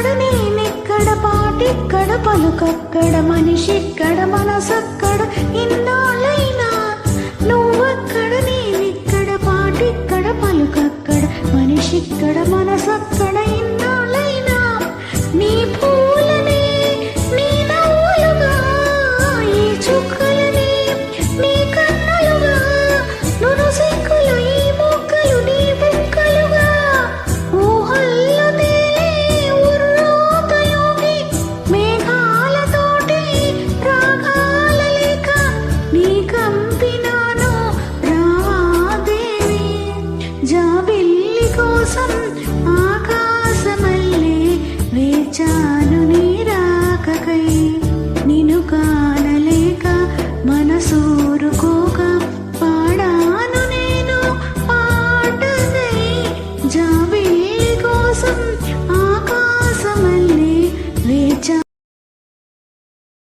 ఎక్కడ నేనెక్కడ పాటెక్కడ పలుకక్కడ మనిషిక్కడ మనసక్కడ ఇన్నాళ్ళైనా నువ్వక్కడ నేనెక్కడ పాటిక్కడ పలుకక్కడ మనిషి మనిషిక్కడ మనసక్కడ కోసం